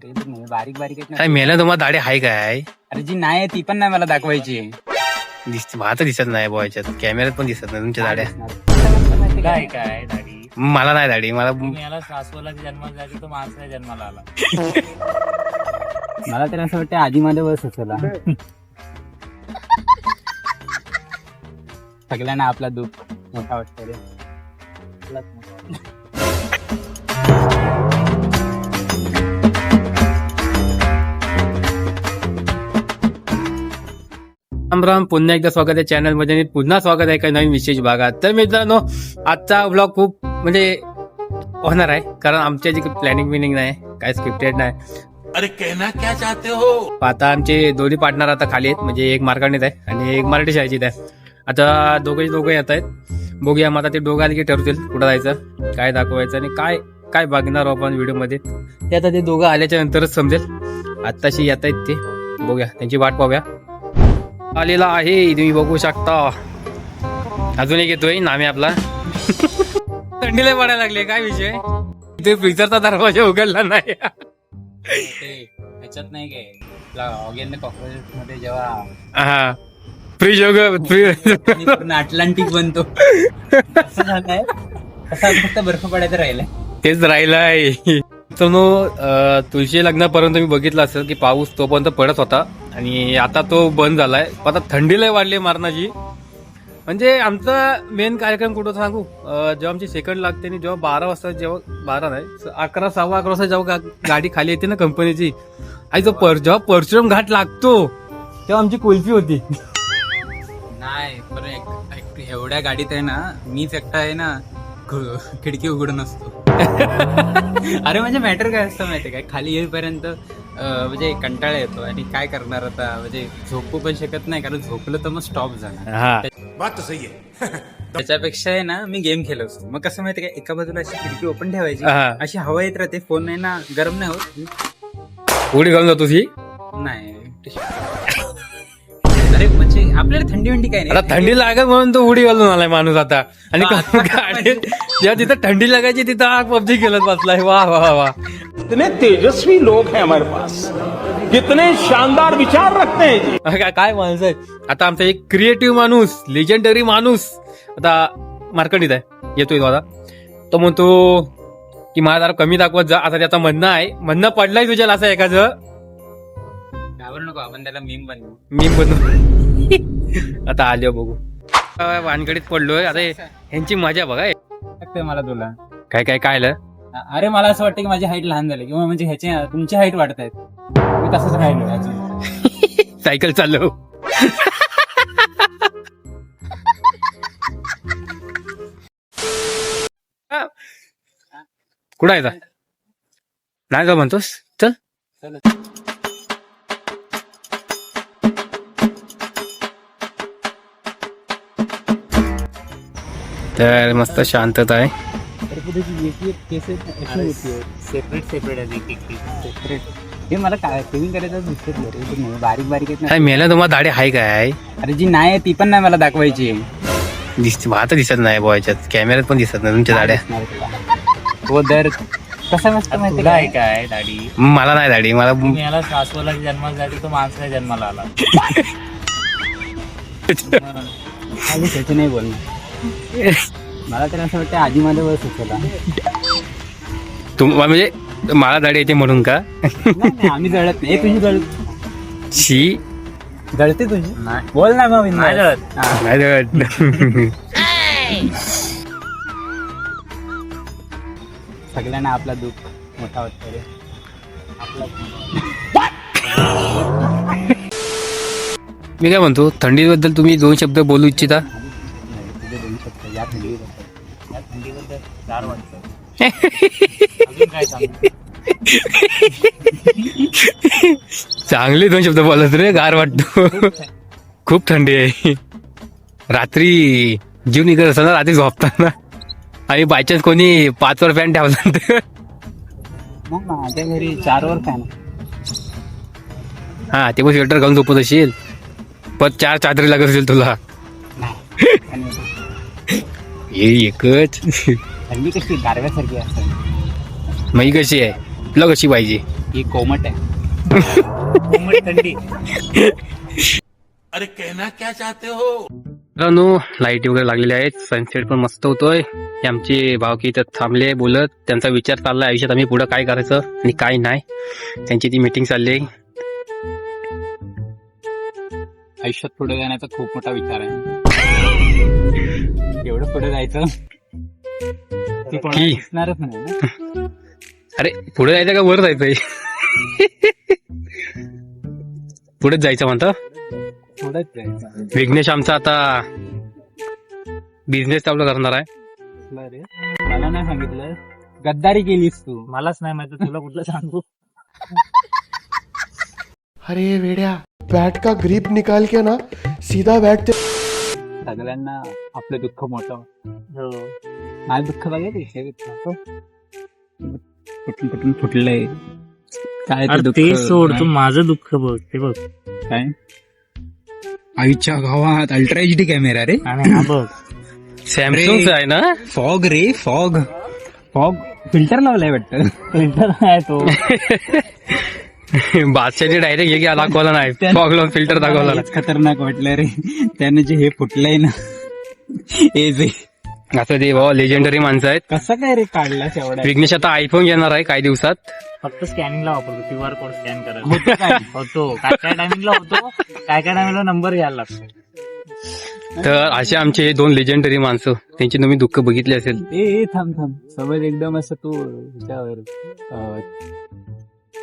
बारीक बारीक आहेत काय ना. मेला तुम्हाला दाढी आहे काय? अरे जी नाही आहे ती पण नाही मला दाखवायची. दिसते मला तर दिसत नाही बुवा याच्यात. कॅमेऱ्यात पण दिसत नाही तुमच्या दाढ्या. काय काय दाढी? मला नाही दाढी मला तुम्ही याला सासवला जन्माला जायचं तो माणसाच्या जन्माला आला. मला तर असं वाटतं आधी मध्ये बस असेल सगळ्यांना आपला दुःख मोठा वाटतं रे. राम राम पुन्हा एकदा स्वागत आहे चॅनलमध्ये आणि पुन्हा स्वागत आहे काही नवीन विशेष भागात. तर मित्रांनो आजचा ब्लॉग खूप म्हणजे होणार आहे कारण आमच्या जी प्लॅनिंग बिनिंग नाही काय स्क्रिप्टेड नाही. अरे कहना क्या चाहते हो? आता आमचे दोन्ही पार्टनर आता खाली आहेत म्हणजे एक मार्काणीत आहे आणि एक मराठी शाळेचीत आहे. आता दोघे दोघे येत आहेत. बघूया मग आता ते दोघं आले की ठरवतील कुठं जायचं काय दाखवायचं आणि काय काय बघणार आपण व्हिडिओमध्ये. ते आता ते दोघं आल्याच्या नंतरच समजेल. आत्ताशी येत आहेत ते. बघूया त्यांची वाट पाहूया. आलेला आहे तुम्ही बघू शकता. अजून एक येतोय नामे आपला. थंडीला पडायला लागले काय विषय? इथे फ्रीजरचा दरवाजा उघडला नाही. ते ह्याच्यात नाही काय मध्ये जेव्हा हा. फ्रीज अटलांटिक बनतो. फक्त बर्फ पडायचं राहिलंय. तेच राहिलाय. तुळशी लग्नापर्यंत मी बघितलं असेल की पाऊस तोपर्यंत पडत होता. आणि आता तो बंद झालाय. आता थंडीला वाढली मारणाची म्हणजे आमचा मेन कार्यक्रम कुठं सांगू? जेव्हा आमची सेकंड लागते आणि जेव्हा बारा वाजता जेव्हा बारा नाही अकरा सव्वा अकरा वाजता जेव्हा गाडी खाली येते ना कंपनीची आणि जो पर जेव्हा परशुराम घाट लागतो तेव्हा आमची कुल्फी होती. नाही पण एवढ्या गाडीत आहे ना मीच एकटा आहे ना खिडकी उघडून असतो. अरे म्हणजे मॅटर काय असतं माहितीये काय? खाली येईपर्यंत म्हणजे कंटाळा येतो. आणि काय करणार आता? म्हणजे झोपू पण शकत नाही कारण झोपलं तर मग स्टॉप जाणार. हा. बात तो सही है त्याच्यापेक्षा आहे ना मी गेम खेळत असतो. मग कसं माहितीये का एका बाजूला अशी खिडकी ओपन ठेवायची. हा. अशी हवा येत राहते. फोन आहे ना गरम नाही होत. उडी घालून जातो ती? नाही. आपल्याला थंडी वंडी काय आता नाही थंडी लागत म्हणून तो उडी घालून आलाय माणूस आता. आणि जेव्हा तिथं थंडी लागायची तिथं पबजी खेळत बसलाय. वा वा वा कितने तेजस्वी लोग हैं हमारे पास। कितने शानदार विचार रखते हैं जी। काय काय माणूस आहे? आता आमचा एक क्रिएटिव्ह माणूस लेजंडरी माणूस. आता मार्कडीत आहे. येतोय तो आता. तो म्हणतो की मला जरा कमी दाखवत जा. आता त्याचं म्हणणं आहे. म्हणणं पडलंय तुझ्याला असं एखादं. घाबरू नको आपण त्याला मीम बनवू. मी बनवू. आता आलो बघू. अं, वानगडीत पडलोय. आता ह्यांची मजा बघा. लागतंय मला तुला. काय काय काय आलं? अरे मला असं वाटतं की माझी हाईट लहान झाली किंवा म्हणजे ह्याची तुमची हाईट वाढत आहेत. मी तसंच राहिलो. सायकल चालव कुठं आहे आता? नाही जाऊ म्हणतोस? चल. चल. तर मस्त शांतता आहे. सेपरेट सेपरेट आहे सेपरेट हे मला काय सेविंग करायचं दिसत नाही, बारीक बारीक आहेत काय ना मेला तुम्हाला दाढी आहे काय? अरे जी नाही आहे ती पण नाही मला दाखवायची. दिसते मला तर दिसत नाही बुवा याच्यात. कॅमेऱ्यात पण दिसत नाही तुमच्या दाढ्या. हो दर कसं मस्त माहिती आहे? काय दाढी? मला नाही दाढी मला याला सासवला जन्माला जायचं तो माणसाच्या जन्माला आला. त्याची नाही बोलणार. मला तर असं वाटतं आधी मध्ये बस होता तुम म्हणजे मला दाढी येते म्हणून का? आम्ही जळत नाही. ए, तुझी जळ शी. जळते तुझी? बोल ना मग. नाही जळत. नाही जळत. सगळ्यांना आपला दुःख मोठा वाटतं रे. आपला मी काय म्हणतो थंडीबद्दल तुम्ही दोन शब्द बोलू इच्छिता? चांगले दोन शब्द बोलत रे गार वाटतो. खूप थंडी आहे. रात्री जीव निघत असताना रात्री झोपताना. आणि बायचान्स कोणी पाचवर फॅन ठेवला तर. मग माझ्या घरी चार वर फॅन हा ते पण स्वेटर घालून झोपत असेल. पण चार चादरी लागत असेल तुला. हे एकच. थंडी कशी गारव्यासारखी असते. मग ही कशी आहे? तुला कशी पाहिजे? ही कोमट आहे. थंडी. अरे कहना क्या चाहते हो? मित्रांनो लाइट वगैरे लागलेल्या आहेत. सनसेट पण मस्त होतोय. हे आमचे भावकी इथं थांबले बोलत. त्यांचा विचार चाललाय आयुष्यात आम्ही पुढे काय करायचं आणि काय नाही. त्यांची ती मीटिंग चालली आहे. आयुष्यात पुढे जाण्याचा खूप मोठा विचार आहे. एवढं पुढे जायचं? ती कोणाला की? दिसणारच नाही ना? अरे पुढे जायचं का वर जायचंय? पुढेच जायचं म्हणतं? पुढेच जायचं. विघ्नेश आमचा आता बिझनेस चालू करणार आहे. रे मला नाही सांगितलं. गद्दारी केलीस तू. मलाच नाही माहिती तुला कुठलं सांगू? अरे वेड्या बैट का ग्रिप निकाल के ना सीधा बैट सगळ्यांना आपलं दुःख मोठं. हो. माझं दुःख बघायचं हे फुटून फुटून फुटलंय काय अरे ते सोड तू माझं दुःख बघ ते बघ काय आईच्या गावात अल्ट्रा एच डी कॅमेरा रे आणि हा बघ सॅमसंगचा आहे ना फॉग रे फॉग फॉग फिल्टर लावलाय वाटतं फिल्टर आहे तो बादशाची डायरेक्ट हे घ्या दाखवला नाही फॉग लावून फिल्टर दाखवला खतरनाक वाटलं रे त्यानं जे हे फुटलंय ना हे जे असं ते बाबा लेजेंडरी माणसं आहेत. कसं काय रे काढला एवढा विघ्नेश आता आयफोन घेणार आहे काही दिवसात. फक्त स्कॅनिंगला वापरतो क्यू आर कोड स्कॅन करायला होतं काय? होतो. काय काय टायमिंगला होतो? काय काय टायमिंगला नंबर घ्यायला लागतो? तर असे आमचे हे दोन लेजेंडरी माणसं त्यांची तुम्ही दुःख बघितली असेल. ए ए, थांब थांब. समज एकदम असं तू ह्याच्यावर अं,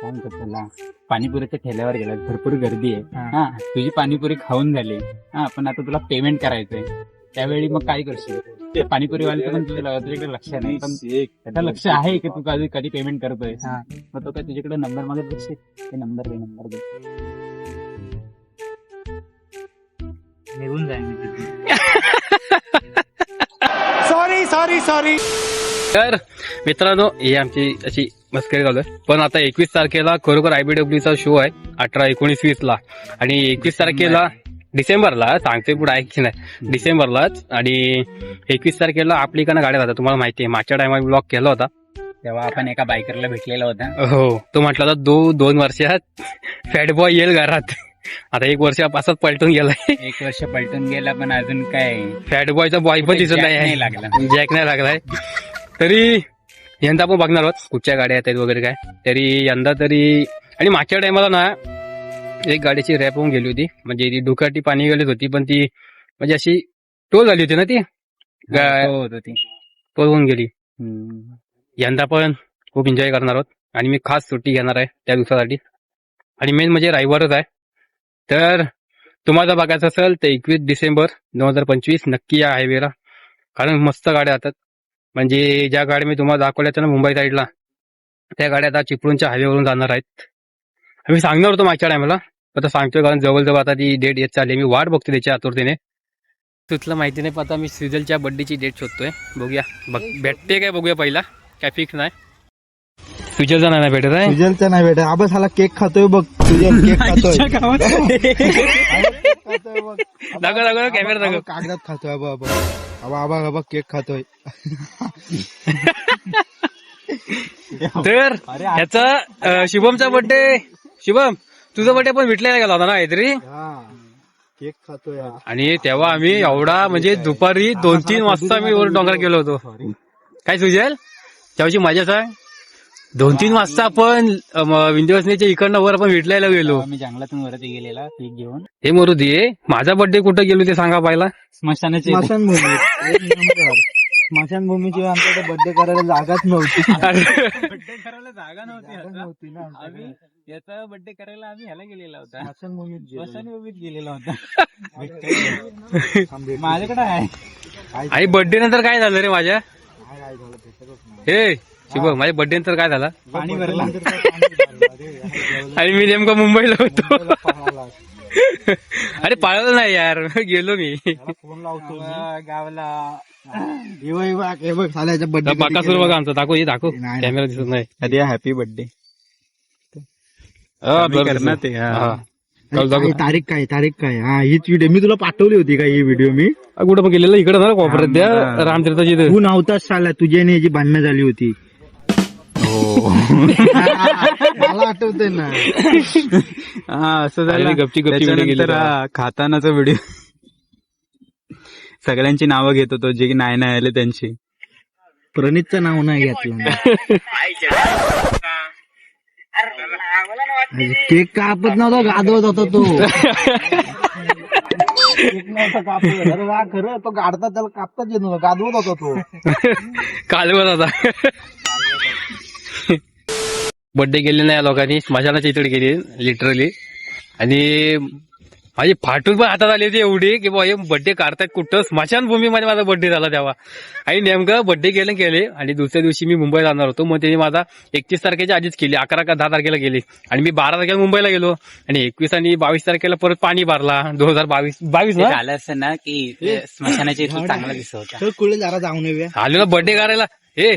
काय म्हणतात त्याला? पाणीपुरीच्या ठेल्यावर गेला भरपूर गर्दी आहे. हा. तुझी पाणीपुरी खाऊन झाली. हा पण आता तुला पेमेंट करायचंय. त्यावेळी मग काय करशील? ते पाणीपुरीवाले पण तुझ्या तुझ्याकडे लक्ष नाही पण त्याचं लक्ष आहे की तू कधी कधी पेमेंट करतोय? हा. मग तो काय तुझ्याकडे नंबर मागत बसशील ते नंबर दे नंबर दे. निघून जाईल मी तिथून. सॉरी सॉरी सॉरी तर मित्रांनो हे आमची अशी मस्करी चालू आहे. पण आता एकवीस तारखेला खरोखर आयबीडब्ल्यू चा शो आहे अठरा एकोणीस वीस ला आणि एकवीस तारखेला डिसेंबरला सांगतोय पुढे आहे की नाही. डिसेंबरलाच आणि एकवीस तारखेला आपली इकडनं गाड्या जातात. तुम्हाला माहिती आहे मागच्या टायमा ब्लॉक केला होता. तेव्हा आपण एका बायकरला भेटलेला होता. हो तो म्हटला होता दो दोन वर्षात फॅट बॉय येईल घरात. आता एक वर्षापासून पलटून गेलाय. एक वर्ष पलटून गेला पण अजून काय? फॅट बॉयचा बॉय पण दिसत नाही. लागला. जॅक नाही लागलाय. तरी यंदा आपण बघणार आहोत कुठच्या गाड्या आहेत वगैरे काय. तरी यंदा तरी आणि मागच्या टायमाला ना एक गाडीची रॅप होऊन गेली होती. म्हणजे ती डुकाटी पाणी गेलीच होती पण ती म्हणजे अशी टोल झाली होती ना ती? होत टोल होऊन गेली. यंदा पण खूप एन्जॉय करणार आहोत. आणि मी खास सुट्टी घेणार आहे त्या दिवसासाठी. आणि मेन म्हणजे रविवारच आहे. तर तुम्हाला बघायचं असेल तर एकवीस डिसेंबर दोन हजार पंचवीस नक्की या हायवेला कारण मस्त गाड्या जातात म्हणजे ज्या गाड्या मी तुम्हाला दाखवल्या होत्या ना मुंबई साईडला त्या गाड्या आता चिपळूणच्या हायवेवरून जाणार आहेत. आम्ही सांगणार होतो मागच्या टायमाला आता सांगतोय कारण जवळजवळ आता ती डेट येत चालली मी वाट बघते त्याच्या आतुरतेने. तुला माहिती नाही पण आता मी सिजलच्या बड्डेची डेट शोधतोय. बघूया. बघ भेटते काय बघूया पहिला. काय फिक्स नाही. सुजलचा नाही भेटत आहे? सुजलचा नाही बेटा आबा साला केक खातोय बघ. सुजल केक खातोय. दाखव दाखव कॅमेरा दाखव. कागदात खातोय. आबा आबा आबा आबा आबा केक खातोय. तर ह्याचा शुभमचा बर्थडे शुभम. तुझा बर्थडे पण भेटलेला गेला होता ना काहीतरी? हा. केक खातोय हा. आणि तेव्हा आम्ही एवढा म्हणजे दुपारी दोन तीन वाजता आम्ही वर डोंगर गेलो होतो. काय सुजल? त्याची मजा सांग. दोन तीन वाजता आपण विंध्यवासनीच्या इकडनं वर आपण भेटलायला गेलो. मी जंगलातून वरती गेलेला पीक घेऊन. हे मरू दे माझा बर्थडे कुठं गेलो ते सांगा पाहिला. स्मशानाचे स्मशानभूमी एक नंबर. स्मशानभूमीची आमच्याकडे बर्थडे करायला जागाच नव्हती बर्थडे करायला जागा नव्हती जागा. नव्हती ना आमच्याकडे. आम्ही याचा बर्थडे करायला आम्ही ह्याला गेलेला होता स्मशानभूमीत गेलो. स्मशानभूमीत गेलेला होता थांब. माझ्याकडे आहे काय आणि बर्थडे नंतर काय झालं रे माझ्या काय काय झालं भेटतच नाही हे शुभम माझ्या बर्थडे नंतर काय झालं पाणी भरलं. आणि मी नेमकं मुंबईला होतो मुंबईला. अरे पाळलं नाही यार गेलो मी फोन लावतो गावाला हे बघ, हे हे साल्याच्या बर्थडे बाकासूर बघा आमचा दाखव हे दाखव नाही. कॅमेरा दिसत नाही अरे हॅपी बर्थडे हा, बरं. ते, हा. हा. दाखव. तारीख काय तारीख काय हा हीच व्हिडिओ मी तुला पाठवली होती का ही व्हिडिओ मी कुठं पण गेलेलं इकडे ना कोपऱ्यात द्या हा. रामतीर्थाची इथं. तू नव्हताच साला तुझ्याने जी भांडणं झाली होती मला आठवते ना. हा असं झालं. गपची गपची video गेली त्याच्यानंतर. हा, खातानाचा व्हिडिओ सगळ्यांची नावं घेत होतो जे की नाही नाही आले त्यांची. प्रणितचं नाव नाही घेतलं. केक कापत नव्हता गादवत होता तो केक नव्हता कापत अरे वा खरं तो गाडतात त्याला कापताच येत नव्हता गादवत होता तो. कालवत आता बर्थडे गेले नाही या लोकांनी. स्मशानाच्या इकडे गेली लिटरली आणि माझी फाटून पण हातात आली होती एवढी की हे बर्थडे काढतायत कुठं? स्मशानभूमीमध्ये माझा बर्थडे झाला तेव्हा. आणि नेमकं बर्थडे केलं केले. आणि दुसऱ्या दिवशी मी मुंबईला जाणार होतो. मग त्यांनी माझा एकतीस तारखेच्या आधीच केली अकरा का दहा तारखेला गेली आणि मी बारा तारखेला मुंबईला गेलो. आणि एकवीस आणि बावीस तारखेला परत पाणी भरला दोन हजार बावीस. बावीस झालं असं ना की स्मशानाच्या इथं चांगला दिसत होता. तर कुठे जरा जाऊन येऊया. आलो ना बर्थडे करायला. हे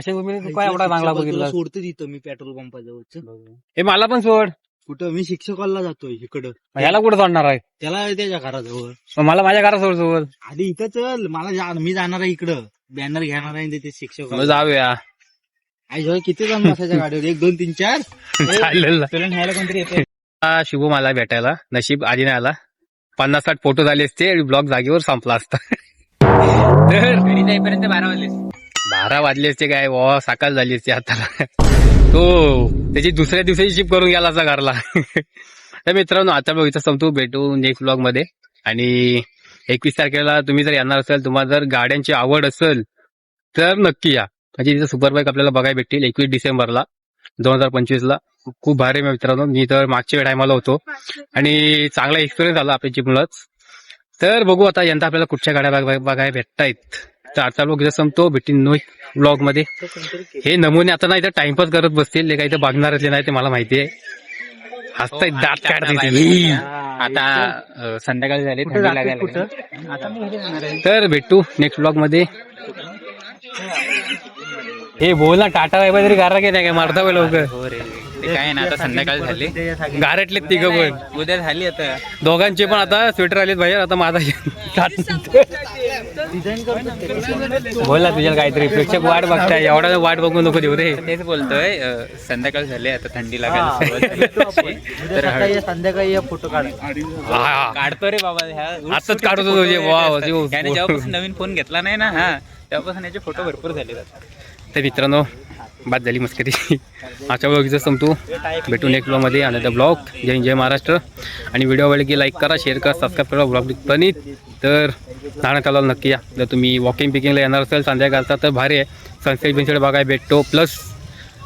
तू काय एवढा चांगला बघितला सोडतो तिथं मी पेट्रोल पंपाजवळ हे मला पण सोड. कुठं? मी शिक्षकाला जातोय इकडं. ह्याला कुठं सोडणार आहे? त्याला त्याच्या घराजवळ. मला माझ्या घरात सोड सोड. आधी इथं चल. मला मी जाणार आहे इकडं. बॅनर घेणार आहे ते शिक्षक जाऊया. किती जण बसायच्या गाडीवर? एक दोन तीन चार. तुला न्यायला कोणतरी येते शुभ मला भेटायला. नशीब आधी नाही आला. पन्नास साठ फोटो झाले असते ब्लॉग जागेवर संपला असता. तर घरी जाईपर्यंत बारा वाजले बारा वाजले असते काय वा सकाळ झाली असते आता. तो त्याची दुसऱ्या दिवशी शिप करून गेला असा घरला. तर मित्रांनो आता बघ इथं संपतो भेटू नेक्स्ट ब्लॉगमध्ये. आणि एकवीस तारखेला तुम्ही जर येणार असाल तुम्हाला जर गाड्यांची आवड असेल तर नक्की या. म्हणजे तिथं सुपर बाईक आपल्याला बघायला भेटतील एकवीस डिसेंबरला दोन हजार पंचवीस ला खूप भारी मित्रांनो. मी तर मागच्या टायमाला होतो. आणि चांगला एक्सपिरियन्स झाला आपल्या जिमलाच तर बघू आता यंदा आपल्याला कुठच्या गाड्या बघ- बघायला भेटतायत. तर आजचा ब्लॉग इथं संपतो भेटीन नो ब्लॉगमध्ये हे नमुने आता ना इथं टाइमपास करत बसतील ते काही तर बघणारच नाही ते मला माहिती आहे. हसतायत दात काढते आता संध्याकाळी झाली थंडी लागायला तर भेटू नेक्स्ट ब्लॉगमध्ये हे बोल ना टाटा बाय तरी गारा नाही काय मारता लवकर. हो ते काय ना आता संध्याकाळी झाली. गारटले तिघ पण उद्या झाली आता. दोघांचे पण आता स्वेटर आलेत बाहेर आता माझा बोल ना तुझ्या काहीतरी प्रेक्षक वाट बघताय एवढा वाट बघू नको देऊ रे. तेच बोलतोय संध्याकाळ झाली आता थंडी लागायला सुरुवात झाली. तर सकाळी संध्याकाळी फोटो काढ. हा. काढतो रे बाबा ह्या आताच काढतो तो जे, वाव, जे- त्याने जेव्हापासून नवीन फोन घेतला नाही ना हा तेव्हापासून याचे फोटो भरपूर झाले आता. तर मित्रांनो बाद झाली मस्करी. आजच्या ब्लॉगचं संपतो भेटू नेक्स्ट ब्लॉगमध्ये आणि द ब्लॉग जय जय महाराष्ट्र. आणि व्हिडिओ आवडले की लाईक करा शेअर करा सबस्क्राईब करा ब्लॉग प्रणित तर नाणं तलाव नक्की या. जर तुम्ही वॉकिंग पिकिंगला येणार असेल संध्याकाळचा तर भारी आहे. सनसेट बिनसेट बघायला भेटतो. प्लस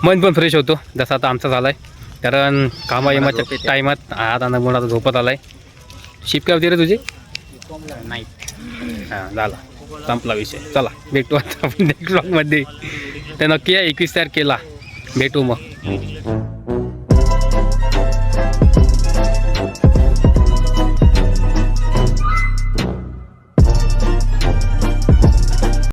मन पण फ्रेश होतो. जसा आता आमचा झाला आहे कारण कामा येमाच्या टायमात आता नमुना आता झोपत आलाय. शिप काय होती रे तुझी? नाही. हां झाला. संपला विषय. चला भेटू आता आपण नेक्स्ट ब्लॉगमध्ये तर नक्की या एकवीस तारखेला. भेटू मग.